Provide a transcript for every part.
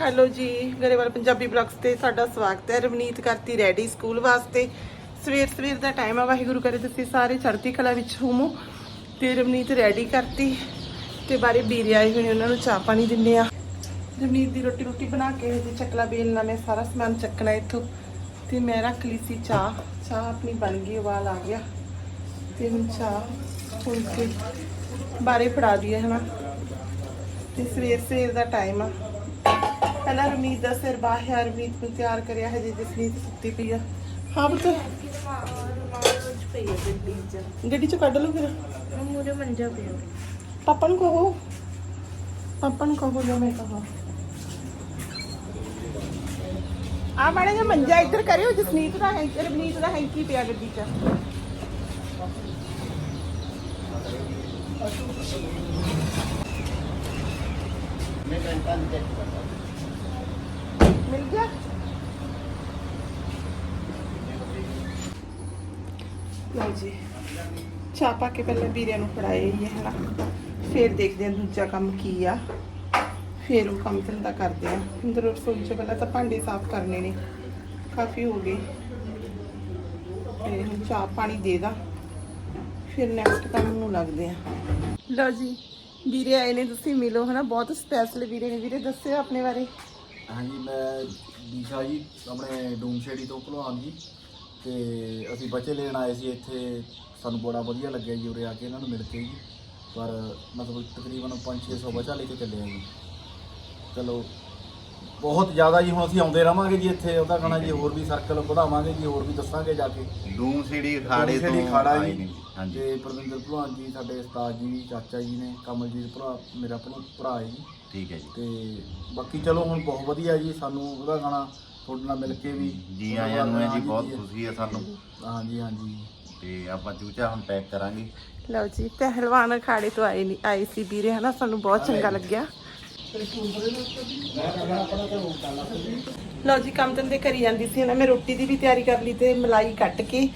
Hello ਜੀ, Grewal Punjabi blogs ਤੇ ਸਾਡਾ ਸਵਾਗਤ ਹੈ। ਰਵਨੀਤ ਕਰਤੀ ਰੈਡੀ ਸਕੂਲ ਵਾਸਤੇ। ਸਵੇਰ ਸਵੇਰ ਦਾ ਟਾਈਮ ਆ, ਵਾਹਿਗੁਰੂ ਕਰੇ ਤੁਸੀਂ ਸਾਰੇ ਚੜ੍ਹਦੀ ਕਲਾ ਵਿੱਚ ਹੋਵੋ। ਤੇ ਰਵਨੀਤ ਰੈਡੀ ਕਰਤੀ ਤੇ ਬਾਰੇ ਵੀਰੇ ਆਏ ਹੋਏ ਨੇ, ਉਹਨਾਂ ਨੂੰ ਚਾਹ ਪਾਣੀ ਦਿੰਦੇ ਆ। ਰਵਨੀਤ ਦੀ ਰੋਟੀ ਰੋਟੀ ਬਣਾ ਕੇ ਤੇ ਚੱਕਲਾ ਬੇਲਣਾ ਮੈਂ ਸਾਰਾ ਸਮਾਨ ਚੱਕਣਾ ਇੱਥੋਂ। ਤੇ ਮੈਂ ਰੱਖ ਲਈ ਸੀ ਚਾਹ। ਚਾਹ ਆਪਣੀ ਬਣ ਗਈ, ਉਬਾਲ ਆ ਗਿਆ। ਤੇ ਹੁਣ ਚਾਹ ਹੁਣ ਕੇ ਬਾਰੇ ਫੜਾ ਦਈਏ, ਹਨਾ। ਤੇ ਸਵੇਰ ਸਵੇਰ ਦਾ ਟਾਈਮ ਆ। ਪਹਿਲਾਂ ਰਮੀਤ ਦਾ ਸਿਰ ਬਾਹਰ ਰਮੀਤ ਨੂੰ ਤਿਆਰ ਕਰਿਆ ਹਜੇ ਜਸਨੀਤ ਸੁੱਤੀ ਪਈ ਆ। ਹਾਂ ਪੁੱਤ। ਗੱਡੀ ਚੋਂ ਕੱਢ ਲਓ ਫਿਰ। ਮੁਝੇ ਮੰਜਾ ਪਿਆ ਪਾਪਾ ਨੂੰ ਕਹੋ। ਪਾਪਾ ਨੂੰ ਕਹੋ ਜੋ ਮੈਂ ਕਹਾ। ਆ ਮਾੜਾ ਜਿਹਾ ਮੰਜਾ ਇੱਧਰ ਕਰਿਓ, ਜਸਨੀਤ ਦਾ ਹੈ ਰਮਨੀਤ ਦਾ ਹੈਂਕੀ ਪਿਆ ਗੱਡੀ 'ਚ। ਮਿਲ ਗਿਆ? ਲਓ ਜੀ, ਚਾਹ ਪਾ ਕੇ ਪਹਿਲਾਂ ਵੀਰੇ ਨੂੰ ਫੜਾਏ ਇਹ ਹਨਾ? ਫਿਰ ਦੇਖਦੇ ਹਾਂ ਦੂਜਾ ਕੰਮ ਕੀ ਆ। ਫਿਰ ਉਹ ਕੰਮ ਧੰਦਾ ਕਰਦੇ ਆ ਅੰਦਰ ਰਸੋਈ ਚ ਪਹਿਲਾਂ ਤਾਂ ਭਾਂਡੇ ਸਾਫ਼ ਕਰਨੇ ਨੇ। ਕਾਫੀ ਹੋ ਗਏ। ਤੇ ਹੁਣ ਚਾਹ ਪਾਣੀ ਦੇ ਦਾ। ਫਿਰ ਨੈਕਸਟ ਕੰਮ ਨੂੰ ਲੱਗਦੇ ਆ ਲਓ ਜੀ, ਵੀਰੇ ਆਏ ਨੇ, ਤੁਸੀਂ ਮਿਲੋ, ਹਨਾ? ਬਹੁਤ ਸਪੈਸ਼ਲ ਵੀਰੇ ਨੇ। ਵੀਰੇ, ਦੱਸਿਓ ਆਪਣੇ ਬਾਰੇ। ਹਾਂਜੀ, ਮੈਂ ਦੀਸ਼ਾ ਜੀ, ਆਪਣੇ ਡੂਮਸ਼ੇੜੀ ਤੋਂ ਭਲਵਾਨ ਜੀ ਤੇ ਅਸੀਂ ਬੱਚੇ ਲੈਣ ਆਏ ਸੀ ਇੱਥੇ। ਸਾਨੂੰ ਬੜਾ ਵਧੀਆ ਲੱਗਿਆ ਜੀ ਉਰੇ ਆ ਕੇ, ਇਹਨਾਂ ਨੂੰ ਮਿਲ ਕੇ ਜੀ। ਪਰ ਮਤਲਬ ਤਕਰੀਬਨ 5-600 ਬੱਚਾ ਲੈ ਕੇ ਚੱਲੇ ਆ ਜੀ। ਚਲੋ ਬਹੁਤ ਜ਼ਿਆਦਾ ਜੀ ਹੁਣ ਅਸੀਂ ਆਉਂਦੇ ਰਵਾਂਗੇ ਜੀ ਇੱਥੇ ਉਹਦਾ ਕਹਣਾ ਜੀ ਹੋਰ ਵੀ ਸਰਕਲ ਵਧਾਵਾਂਗੇ ਜੀ ਹੋਰ ਵੀ ਦੱਸਾਂਗੇ ਜਾ ਕੇ। ਡੂਮ ਸੀੜੀ ਖਾੜੇ ਤੋਂ ਡੂਮਸ਼ੇੜੀ ਖਾੜਾ ਆਏ ਜੀ। ਨੇ। ਹਾਂਜੀ। ਤੇ ਪ੍ਰਵਿੰਦਰ ਭਲਵਾਨ ਜੀ ਸਾਡੇ ਉਸਤਾਦ ਜੀ ਚਾਚਾ ਜੀ ਨੇ ਕਮਲਜੀਤ ਭਰਾ ਮੇਰਾ ਭਰਾ ਭਰਾ ਹੈ ਜੀ। ਠੀਕ ਹੈ ਜੀ। ਤੇ ਬਾਕੀ ਚਲੋ ਹੁਣ ਬਹੁਤ ਵਧੀਆ ਜੀ ਸਾਨੂੰ ਉਹਦਾ ਗਾਣਾ ਤੁਹਾਡੇ ਨਾਲ ਮਿਲ ਕੇ ਵੀ ਜੀ ਆਇਆਂ ਨੂੰ ਹੈ ਜੀ ਬਹੁਤ ਖੁਸ਼ੀ ਹੈ ਸਾਨੂੰ। ਹਾਂਜੀ ਹਾਂਜੀ। ਤੇ ਆਪਾਂ ਚੂਚਾ ਹੁਣ ਪੈਕ ਕਰਾਂਗੇ। ਲਓ ਜੀ ਪਹਿਲਵਾਨ ਅਖਾੜੇ ਤੋਂ ਆਏ ਨਹੀਂ ਆਏ ਸੀ ਵੀਰੇ ਹਨਾ ਸਾਨੂੰ ਬਹੁਤ ਚੰਗਾ ਲੱਗਿਆ। ਲਓ ਜੀ, ਕੰਮ ਧੰਦੇ ਕਰੀ ਜਾਂਦੀ ਸੀ ਨਾ ਮੈਂ ਰੋਟੀ ਦੀ ਵੀ ਤਿਆਰੀ ਕਰ ਲਈ ਤੇ ਮਲਾਈ ਕੱਟ ਕੇ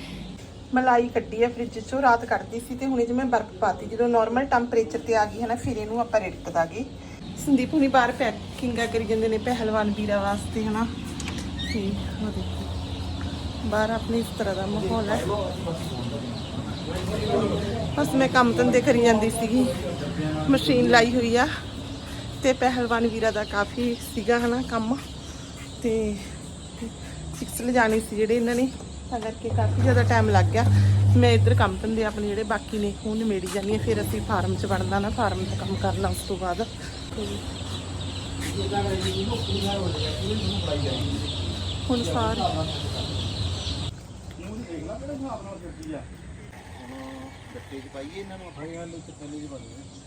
ਮਲਾਈ ਕੱਢੀ ਆ ਫ੍ਰਿਜ ਚੋਂ, ਰਾਤ ਕੱਢਦੀ ਸੀ ਤੇ ਹੁਣੇ ਜਿਵੇਂ ਬਰਫ਼ ਪਾਤੀ। ਜਦੋਂ ਨਾਰਮਲ ਟੈਂਪਰੇਚਰ ਤੇ ਆ ਗਈ ਹੈ ਨਾ, ਫਿਰ ਇਹਨੂੰ ਆਪਾਂ ਰਿੜਕ ਦਾਂਗੇ। ਸੰਦੀਪ ਹੁਣੀ ਬਾਹਰ ਪੈਕਿੰਗਾਂ ਕਰੀ ਜਾਂਦੇ ਨੇ ਪਹਿਲਵਾਨ ਵੀਰਾਂ ਵਾਸਤੇ, ਹਨਾ? ਤੇ ਉਹ ਦੇਖੋ, ਬਾਹਰ ਆਪਣੇ ਇਸ ਤਰ੍ਹਾਂ ਦਾ ਮਾਹੌਲ ਹੈ। ਬਸ ਮੈਂ ਕੰਮ ਧੰਦੇ ਕਰੀ ਜਾਂਦੀ ਸੀਗੀ। ਮਸ਼ੀਨ ਲਾਈ ਹੋਈ ਆ। ਤੇ ਪਹਿਲਵਾਨ ਵੀਰਾ ਦਾ ਕਾਫੀ ਸੀਗਾ ਹਨਾ ਕੰਮ। ਤੇ ਸਿਕਸ ਲਿਜਾਣੇ ਸੀ ਜਿਹੜੇ ਇਹਨਾਂ ਨੇ, ਤਾਂ ਕਰਕੇ ਕਾਫੀ ਜ਼ਿਆਦਾ ਟਾਈਮ ਲੱਗ ਗਿਆ। ਮੈਂ ਇੱਧਰ ਕੰਮ ਧੰਦੇ ਆਪਣੇ ਜਿਹੜੇ ਬਾਕੀ ਨੇ, ਉਹ ਨਿਮੇੜੀ ਜਾਂਦੀ ਹਾਂ, ਫਿਰ ਅਸੀਂ ਫਾਰਮ 'ਚ ਵੜਨਾ ਨਾ ਫਾਰਮ 'ਚ ਕੰਮ ਕਰਨਾ ਉਸ ਤੋਂ ਬਾਅਦ। ਹੁਣ ਸਾਰੇ ਗੱਟੇ ਚ ਪਾਈਏ ਇਹਨਾਂ ਨੂੰ ਭਾਈ ਵਾਲੇ ਚ ਪਹਿਲੇ ਜੀ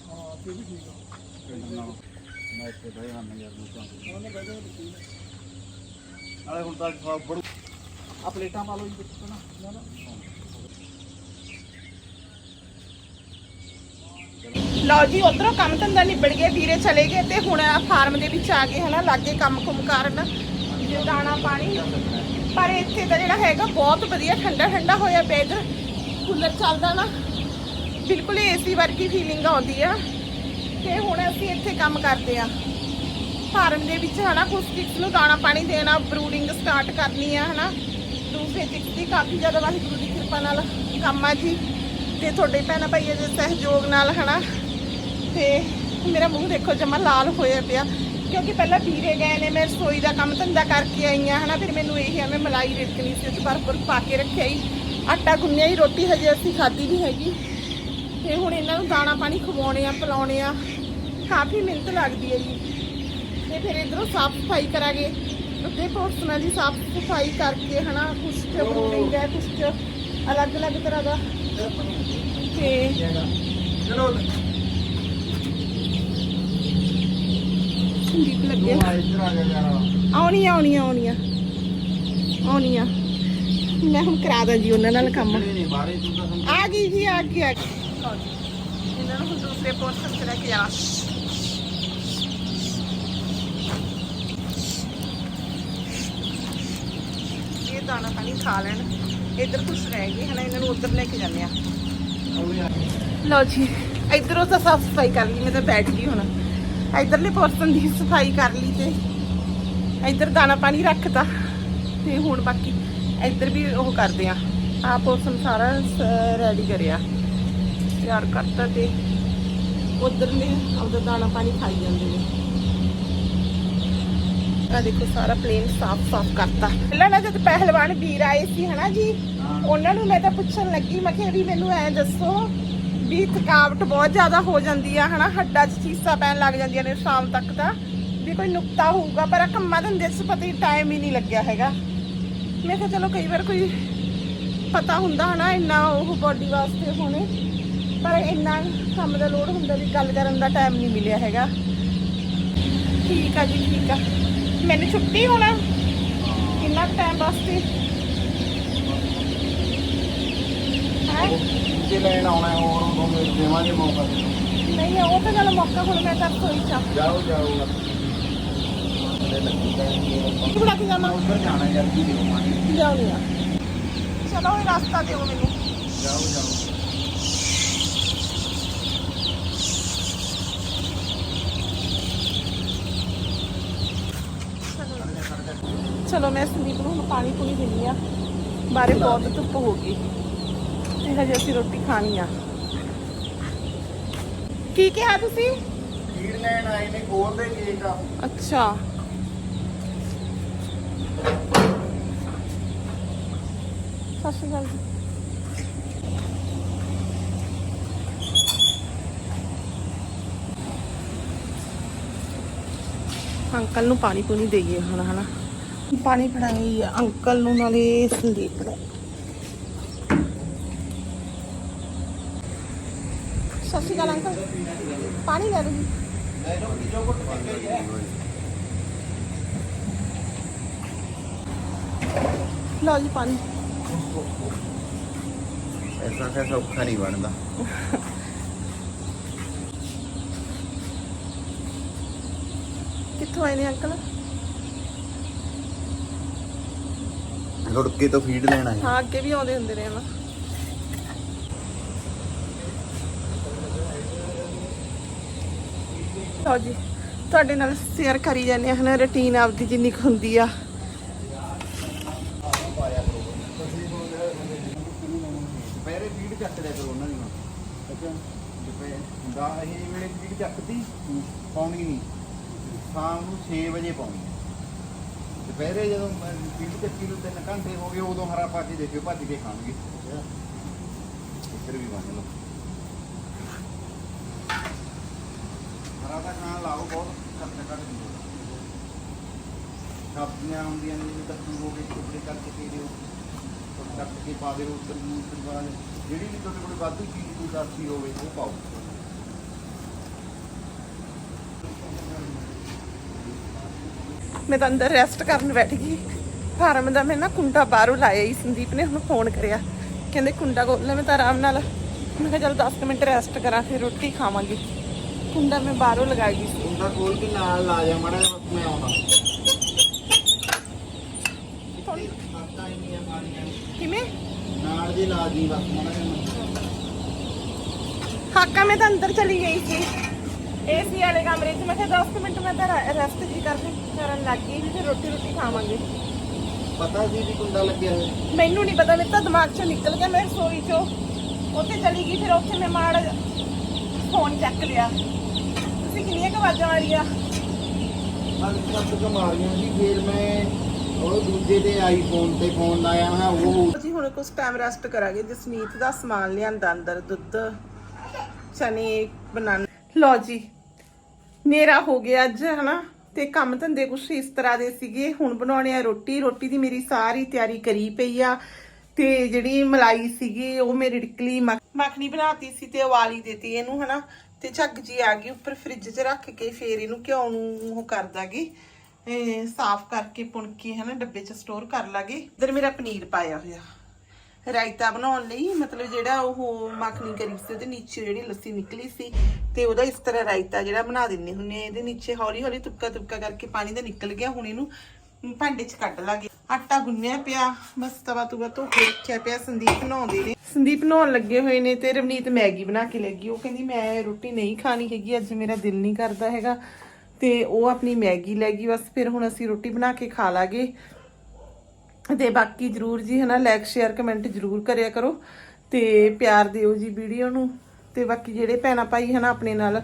ਹਾਂ ਤੇ ਵੀ ਠੀਕ ਆ। ਮੈਂ ਇੱਥੇ ਬਹਿ ਹਾਂ ਯਾਰ ਦੂਜਾ ਉਹਨੇ ਬਹਿ ਨਾਲੇ ਹੁਣ ਤਾਂ ਸਭ ਬੜੂ ਆ ਪਲੇਟਾਂ ਪਾ ਲਓ ਜੀ ਵਿੱਚ ਨਾ ਨਾ। ਲਓ ਜੀ, ਉਧਰੋਂ ਕੰਮ ਧੰਦਾ ਨਿਬੜ ਗਿਆ, ਵੀਰੇ ਚਲੇ ਗਏ ਤੇ ਹੁਣ ਆ ਫਾਰਮ ਦੇ ਵਿੱਚ ਆ ਗਏ, ਹਨਾ, ਲਾਗੇ ਕੰਮ ਕੁਮ ਕਰਨ। ਜੇ ਦਾਣਾ ਪਾਣੀ। ਪਰ ਇੱਥੇ ਦਾ ਜਿਹੜਾ ਹੈਗਾ, ਬਹੁਤ ਵਧੀਆ ਠੰਡਾ ਠੰਡਾ ਹੋਇਆ ਪਿਆ ਇਧਰ। ਕੂਲਰ ਚੱਲਦਾ ਨਾ। ਬਿਲਕੁਲ ਏਸੀ ਵਰਗੀ ਫੀਲਿੰਗ ਆਉਂਦੀ ਆ। ਤੇ ਹੁਣ ਅਸੀਂ ਇੱਥੇ ਕੰਮ ਕਰਦੇ ਆ ਫਾਰਮ ਦੇ ਵਿੱਚ ਹਨਾ ਕੁਝ ਚਿਕਸ ਨੂੰ ਦਾਣਾ ਪਾਣੀ ਦੇਣਾ ਬਰੂਡਿੰਗ ਸਟਾਰਟ ਕਰਨੀ ਆ, ਹਨਾ। ਦੂਸਰੇ ਚਿਕਸ ਦੀ ਕਾਫੀ ਜ਼ਿਆਦਾ ਵਾਹਿਗੁਰੂ ਦੀ ਕਿਰਪਾ ਨਾਲ ਕੰਮ ਆ ਜੀ। ਤੇ ਤੁਹਾਡੇ ਭੈਣਾਂ ਭਾਈਆਂ ਦੇ ਸਹਿਯੋਗ ਨਾਲ, ਹਨਾ। ਤੇ ਮੇਰਾ ਮੂੰਹ ਦੇਖੋ ਜਮਾ ਲਾਲ ਹੋਇਆ ਪਿਆ। ਕਿਉਂਕਿ ਪਹਿਲਾਂ ਵੀਰੇ ਗਏ ਨੇ, ਮੈਂ ਰਸੋਈ ਦਾ ਕੰਮ ਧੰਦਾ ਕਰਕੇ ਆਈ ਆ ਹਨਾ। ਫਿਰ ਮੈਨੂੰ ਇਹ ਆ, ਮੈਂ ਮਲਾਈ ਰਿੜਕਣੀ ਸੀ ਉਸ ਬਰਫ ਬਰਫ ਪਾ ਕੇ ਰੱਖਿਆ ਹੀ ਆਟਾ ਗੁੰਨਿਆ ਹੀ ਰੋਟੀ ਹਜੇ ਅਸੀਂ ਖਾਧੀ ਨਹੀਂ ਹੈਗੀ। ਤੇ ਹੁਣ ਇਹਨਾਂ ਨੂੰ ਦਾਣਾ ਪਾਣੀ ਖਵਾਉਣੇ ਆ ਪਿਲਾਉਣੇ ਆ। ਕਾਫੀ ਮਿਹਨਤ ਲੱਗਦੀ ਹੈ ਜੀ। ਤੇ ਫਿਰ ਇਧਰੋਂ ਸਾਫ਼ ਸਫ਼ਾਈ ਕਰਾਂਗੇ। ਉੱਤੇ ਪੋਰਸ਼ਨਾਂ ਦੀ ਸਾਫ਼ ਸਫ਼ਾਈ ਕਰਕੇ ਹਨਾ ਕੁਛ ਚ ਬਰੂਡਿੰਗ ਹੈ ਕੁਛ ਚ ਅਲੱਗ-ਅਲੱਗ ਤਰ੍ਹਾਂ ਦਾ। ਤੇ ਚਲੋ। ਸੰਦੀਪ ਲੱਗੇ। ਆ ਆ ਯਾਰ। ਆਉਣੀਆਂ ਆਉਣੀਆਂ ਆਉਣੀਆਂ। ਆਉਣੀਆਂ। ਮੈਂ ਹੁਣ ਕਰਾ ਦਾਂ ਜੀ ਉਹਨਾਂ ਨਾਲ ਕੰਮ। ਤੂੰ ਤਾਂ ਆ ਗਈ ਜੀ ਆ ਗਈ ਆ ਗਈ। ਇਹਨਾਂ ਨੂੰ ਦੂਸਰੇ ਪੋਰਸ਼ਨ ਤੇ ਲੈ ਕੇ ਜਾਣਾ। ਇਹ ਦਾਣਾ ਪਾਣੀ ਖਾ ਲੈਣ। ਇੱਧਰ ਕੁਛ ਰਹਿ ਗਏ, ਹਨਾ, ਇਹਨਾਂ ਨੂੰ ਉੱਧਰ ਲੈ ਕੇ ਜਾਂਦੇ ਆ। ਲਓ ਜੀ, ਇੱਧਰੋਂ ਤਾਂ ਸਾਫ਼ ਸਫ਼ਾਈ ਕਰ ਲਈ, ਮੈਂ ਤਾਂ ਬੈਠ ਗਈ ਹੁਣ। ਇਧਰਲੇ ਪੋਰਸ਼ਨ ਦੀ ਸਫ਼ਾਈ ਕਰ ਲਈ ਤੇ ਇੱਧਰ ਦਾਣਾ ਪਾਣੀ ਰੱਖਤਾ ਤੇ ਹੁਣ ਬਾਕੀ ਇੱਧਰ ਵੀ ਉਹ ਕਰਦੇ ਆ। ਆ ਪੋਸਮ ਸਾਰਾ ਰੈਡੀ ਕਰਿਆ। ਤਿਆਰ ਕਰਤਾ ਤੇ ਉਧਰ ਨੇ ਆਪਦਾ ਦਾਣਾ ਪਾਣੀ ਖਾਈ ਜਾਂਦੇ ਨੇ। ਆ ਦੇਖੋ ਸਾਰਾ ਪਲੇਨ ਸਾਫ਼ ਸਾਫ਼ ਕਰਤਾ। ਪਹਿਲਾਂ ਨਾ ਜਦ ਪਹਿਲਵਾਨ ਵੀਰ ਆਏ ਸੀ, ਹਨਾ ਜੀ, ਉਹਨਾਂ ਨੂੰ ਮੈਂ ਤਾਂ ਪੁੱਛਣ ਲੱਗੀ, ਮੈਂ ਕਿਹਾ, ਵੀ ਮੈਨੂੰ ਐ ਦੱਸੋ ਵੀ ਥਕਾਵਟ ਬਹੁਤ ਜ਼ਿਆਦਾ ਹੋ ਜਾਂਦੀ ਆ, ਹਨਾ? ਹੱਡਾਂ 'ਚ ਚੀਸਾਂ ਪੈਣ ਲੱਗ ਜਾਂਦੀਆਂ ਨੇ ਸ਼ਾਮ ਤੱਕ ਤਾਂ। ਵੀ ਕੋਈ ਨੁਕਤਾ ਹੋਊਗਾ, ਪਰ ਕੰਮਾਂ ਧੰਦੇ 'ਚ ਪਤਾ ਹੀ ਟਾਈਮ ਹੀ ਨਹੀਂ ਲੱਗਿਆ ਹੈਗਾ। ਮੈਂ ਕਿਹਾ, ਚਲੋ ਕਈ ਵਾਰ ਕੋਈ ਪਤਾ ਹੁੰਦਾ, ਹਨਾ? ਇੰਨਾ ਉਹ ਬੋਡੀ ਵਾਸਤੇ ਹੋਣੇ ਪਰ ਇੰਨਾ ਕੰਮ ਦਾ ਲੋਡ ਹੁੰਦਾ ਵੀ ਗੱਲ ਕਰਨ ਦਾ ਟਾਈਮ ਨਹੀਂ ਮਿਲਿਆ ਹੈਗਾ। ਠੀਕ ਆ ਜੀ ਠੀਕ ਆ। ਮੈਨੂੰ ਛੁੱਟੀ ਹੋਣਾ। ਕਿੰਨਾ ਟਾਈਮ ਵਾਸਤੇ? ਹੈ? ਜੇ ਲੈਣ ਆਉਣਾ ਹੋਰ ਮਿਲ ਦੇਵਾਂਗੇ ਮੌਕਾ ਨਹੀਂ ਉਹ ਤਾਂ ਗੱਲ ਮੌਕਾ ਹੁਣ ਮੈਂ ਤਾਂ ਕੋਈ ਚਾ ਜਾਓ ਜਾਓ। ਲੱਗੀ ਕੀ ਜਾਵਾਂ ਉੱਧਰ ਜਾਣਾ ਯਾਰ ਕੀ ਦੇਵਾਂਗੇ ਜਾਓ ਲਿਆ ਚਲੋ ਇਹ ਰਸਤਾ ਦਿਓ ਮੈਨੂੰ। ਜਾਓ ਜਾਓ। ਚਲੋ ਮੈਂ ਸੰਦੀਪ ਨੂੰ ਹੁਣ ਪਾਣੀ ਪੂਣੀ ਦਿੰਦੀ ਆ ਬਾਰੇ ਬਹੁਤ ਧੁੱਪ ਹੋ ਗਈ ਤੇ ਹਜੇ ਅਸੀਂ ਰੋਟੀ ਖਾਣੀ ਆ ਕੀ ਕਿਹਾ ਤੁਸੀਂ ਖੀਰ ਲੈਣ ਆਏ ਨੇ ਖੋਲ ਦੇ ਕੇਕ ਆ ਅੱਛਾ ਸਤਿ ਸ਼੍ਰੀ ਅਕਾਲ ਜੀ ਅੰਕਲ ਨੂੰ ਪਾਣੀ ਪੂਣੀ ਦੇਈਏ ਹੁਣ ਹਨਾ ਪਾਣੀ ਫੜਾਈ ਅੰਕਲ ਨੂੰ ਨਾਲੇ ਸੰਦੀਪ ਨੂੰ। ਸਤਿ ਸ਼੍ਰੀ ਅਕਾਲ ਅੰਕਲ। ਪਾਣੀ ਲੈ ਲਓ ਲਓ ਜੀ ਪਾਣੀ। ਐਸਾ ਕਿ ਸੌਖਾ ਨਹੀਂ ਬਣਦਾ। ਕਿੱਥੋਂ ਆਏ ਨੇ ਅੰਕਲ? ਲੁੜਕੇ ਤੋਂ ਫੀਡ ਲੈਣਾ ਹੈ ਹਾਂ ਅੱਗੇ ਵੀ ਆਉਂਦੇ ਹੁੰਦੇ ਨੇ ਨਾ ਲਓ ਜੀ ਤੁਹਾਡੇ ਨਾਲ ਸ਼ੇਅਰ ਕਰੀ ਜਾਂਦੇ ਹਾਂ ਹਨਾ ਰੁਟੀਨ ਆਪਦੀ ਜਿੰਨੀ ਕੁ ਹੁੰਦੀ ਆ। ਦੁਪਹਿਰੇ ਫੀਡ ਚੱਕ ਲਿਆ ਕਰੋ ਉਹਨਾਂ ਦੀ ਅੱਛਾ ਦੁਪਹਿਰ ਦਾ ਇਹ ਵੇਲੇ ਫੀਡ ਚੱਕਦੀ ਪਾਉਣੀ ਨਹੀਂ। ਸ਼ਾਮ ਨੂੰ 6 ਵਜੇ ਪਾਉਣੀ। ਦੁਪਹਿਰੇ ਜਦੋਂ ਫੀਡ ਚੱਕੀ ਨੂੰ 3 ਘੰਟੇ ਹੋ ਗਏ, ਉਦੋਂ ਹਰਾ ਪਾ ਕੇ ਦੇਖਿਓ, ਭੱਜ ਕੇ ਖਾਣਗੇ। ਇੱਧਰ ਵੀ ਬੰਨ ਲਓ। ਹਰਾ ਦਾ ਖਾਣ ਲਾਓ ਬਹੁਤ ਖਰਚਾ ਕੱਢ ਦਿੰਦੇ ਸਬਜ਼ੀਆਂ ਹੁੰਦੀਆਂ ਨੇ, ਜਿਵੇਂ ਕੱਦੂ ਹੋ ਗਏ, ਟੁਕੜੇ ਕਰਕੇ ਦੇ ਦਿਓ ਕੱਟ ਕੇ ਪਾ ਦਿਓ ਉੱਤਰ ਨੂੰ ਉੱਤਰ ਬਾਅਦ ਜਿਹੜੀ ਵੀ ਤੁਹਾਡੇ ਕੋਲ ਵਾਧੂ ਚੀਜ਼ ਕੋਈ ਦੱਸੀ ਹੋਵੇ, ਉਹ ਪਾਓ। ਮੈਂ ਤਾਂ ਅੰਦਰ ਰੈਸਟ ਕਰਨ ਬੈਠ ਗਈ। ਫਾਰਮ ਦਾ ਮੈਂ ਨਾ ਕੁੰਡਾ ਬਾਹਰੋਂ ਲਾਇਆ ਹੀ ਸੰਦੀਪ ਨੇ ਹੁਣ ਫੋਨ ਕਰਿਆ। ਕਹਿੰਦੇ ਕੁੰਡਾ ਖੋਲ ਲੈ ਮੈਂ ਤਾਂ ਆਰਾਮ ਨਾਲ ਮੈਂ ਕਿਹਾ ਚਲ 10 ਮਿੰਟ ਰੈਸਟ ਕਰਾਂ ਫਿਰ ਰੋਟੀ ਖਾਵਾਂਗੀ। ਕੁੰਡਾ ਮੈਂ ਬਾਹਰੋਂ ਲਗਾ ਗਈ ਸੀ। ਉਹਦਾ ਕੋਲ ਕੇ ਨਾਲ ਲਾ ਜਾ ਮੜਾ ਮੈਂ ਆਉਣਾ। ਕਿਵੇਂ? ਨਾਲ ਜੀ ਲਾ ਦੀ ਬਸ ਮੜਾ ਹਾਕਾ ਮੈਂ ਤਾਂ ਅੰਦਰ ਚਲੀ ਗਈ ਸੀ। ਏਸੀ ਵਾਲੇ ਕਮਰੇ 'ਚ ਮੈਂ ਕਿਹਾ 10 ਮਿੰਟ ਮੈਂ ਤਾਂ ਰੈਸਟ ਜੀ ਕਰਨ ਕਰਨ ਲੱਗ ਗਈ ਵੀ ਫਿਰ ਰੋਟੀ ਰੋਟੀ ਖਾਵਾਂਗੇ। ਪਤਾ ਸੀ ਵੀ ਕੁੰਡਾ ਲੱਗਿਆ ਹੋਇਆ। ਮੈਨੂੰ ਨਹੀਂ ਪਤਾ ਮੇਰੇ ਤਾਂ ਦਿਮਾਗ 'ਚੋਂ ਨਿਕਲ ਗਿਆ ਮੈਂ ਰਸੋਈ 'ਚੋਂ। ਉੱਥੇ ਚਲੀ ਗਈ ਫਿਰ ਉੱਥੇ ਮੈਂ ਮਾੜ ਫੋਨ ਚੱਕ ਲਿਆ। ਤੁਸੀਂ ਕਿੰਨੀਆਂ ਕੁ ਆਵਾਜ਼ਾਂ ਮਾਰੀਆਂ? ਅੱਜ ਤੱਕ ਕਿ ਮਾਰੀਆਂ ਸੀ ਫਿਰ ਮੈਂ ਉਹ ਦੂਜੇ ਦੇ ਆਈਫੋਨ ਤੇ ਫੋਨ ਲਾਇਆ ਹਾਂ ਉਹ ਅਸੀਂ ਹੁਣ ਕੁਝ ਟਾਈਮ ਰੈਸਟ ਕਰਾਂਗੇ ਜਸਨੀਤ ਦਾ ਸਮਾਨ ਲਿਆਂਦਾ ਅੰਦਰ ਦੁੱਧ ਚਨੇ ਬਨਾਨਾ। ਲਓ ਜੀ ਮੇਰਾ ਹੋ ਗਿਆ ਅੱਜ ਹਨਾ? ਤੇ ਕੰਮ ਧੰਦੇ ਕੁਛ ਇਸ ਤਰ੍ਹਾਂ ਦੇ ਸੀਗੇ। ਹੁਣ ਬਣਾਉਣੇ ਆ ਰੋਟੀ। ਰੋਟੀ ਦੀ ਮੇਰੀ ਸਾਰੀ ਤਿਆਰੀ ਕਰੀ ਪਈ ਆ ਤੇ ਜਿਹੜੀ ਮਲਾਈ ਸੀਗੀ, ਉਹ ਮੇਰੀ ਡਿਕਲੀ ਮੱਖਣੀ ਬਣਾਤੀ ਸੀ ਤੇ ਉਬਾਲੀ ਦਿੱਤੀ ਇਹਨੂੰ, ਹਨਾ। ਤੇ ਝੱਗ ਜੀ ਆ ਗਈ ਉੱਪਰ ਫ੍ਰਿਜ 'ਚ ਰੱਖ ਕੇ ਫੇਰ ਇਹਨੂੰ ਘਿਓ ਨੂੰ ਉਹ ਕਰ ਦਾਂਗੇ। ਸਾਫ਼ ਕਰਕੇ ਪੁਣ ਕੇ, ਹਨਾ, ਡੱਬੇ 'ਚ ਸਟੋਰ ਕਰ ਲਾਂਗੇ। ਇਧਰ ਮੇਰਾ ਪਨੀਰ ਪਾਇਆ ਹੋਇਆ। ਰਾਇਤਾ ਬਣਾਉਣ ਲਈ, ਮਤਲਬ ਜਿਹੜਾ ਉਹ ਮੱਖਣੀ ਕਰੀ ਸੀ, ਉਹਦੇ ਨੀਚੇ ਜਿਹੜੀ ਲੱਸੀ ਨਿਕਲੀ ਸੀ, ਤੇ ਉਹਦਾ ਇਸ ਤਰ੍ਹਾਂ ਰਾਇਤਾ ਜਿਹੜਾ ਬਣਾ ਦਿੰਨੇ ਹੁੰਨੇ ਇਹਦੇ ਨੀਚੇ ਹੌਲੀ ਹੌਲੀ ਤੁਪਕਾ ਤੁਪਕਾ ਕਰਕੇ ਪਾਣੀ ਦਾ ਨਿਕਲ ਗਿਆ, ਹੁਣ ਇਹਨੂੰ ਭਾਂਡੇ 'ਚ ਕੱਢ ਲਾਂਗੇ। ਆਟਾ ਗੁੰਨਿਆ ਪਿਆ, ਬਸ ਤਵਾ ਤੂਆ ਧੋ ਕੇ ਰੱਖਿਆ ਪਿਆ, ਸੰਦੀਪ ਨਹਾਉਂਦੇ ਨੇ। ਸੰਦੀਪ ਨਹਾਉਣ ਲੱਗੇ ਹੋਏ ਨੇ ਤੇ ਰਵਨੀਤ ਮੈਗੀ ਬਣਾ ਕੇ ਲੱਗੀ ਉਹ ਕਹਿੰਦੀ, ਮੈਂ ਰੋਟੀ ਨਹੀਂ ਖਾਣੀ ਹੈਗੀ, ਅੱਜ ਮੇਰਾ ਦਿਲ ਨਹੀਂ ਕਰਦਾ ਹੈਗਾ। ਤੇ ਉਹ ਆਪਣੀ ਮੈਗੀ ਲੈ ਗਈ, ਬਸ ਫਿਰ ਹੁਣ ਅਸੀਂ ਰੋਟੀ ਬਣਾ ਕੇ ਖਾ ਲਾਂਗੇ। ਤੇ ਬਾਕੀ ਜਰੂਰ ਜੀ ਹਨਾ ਲਾਈਕ ਸ਼ੇਅਰ ਕਮੈਂਟ ਜਰੂਰ ਕਰਿਆ ਕਰੋ ਤੇ ਪਿਆਰ ਦਿਓ ਜੀ ਵੀਡੀਓ ਨੂੰ। ਤੇ ਬਾਕੀ ਜਿਹੜੇ ਭੈਣਾ ਭਾਈ ਹਨਾ ਆਪਣੇ ਨਾਲ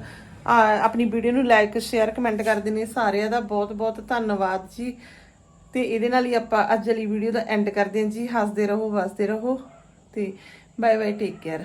ਆ, ਆਪਣੀ ਵੀਡੀਓ ਨੂੰ ਲਾਈਕ ਸ਼ੇਅਰ ਕਮੈਂਟ ਕਰਦੇ ਨੇ ਸਾਰਿਆਂ ਦਾ ਬਹੁਤ ਬਹੁਤ ਧੰਨਵਾਦ ਜੀ। ਤੇ ਇਹਦੇ ਨਾਲ ਹੀ ਆਪਾਂ ਅੱਜ ਵਾਲੀ ਵੀਡੀਓ ਦਾ ਐਂਡ ਕਰਦੇ ਹਾਂ ਜੀ। ਹੱਸਦੇ ਰਹੋ ਵਸਦੇ ਰਹੋ ਤੇ ਬਾਏ ਬਾਏ ਟੇਕ ਕੇਅਰ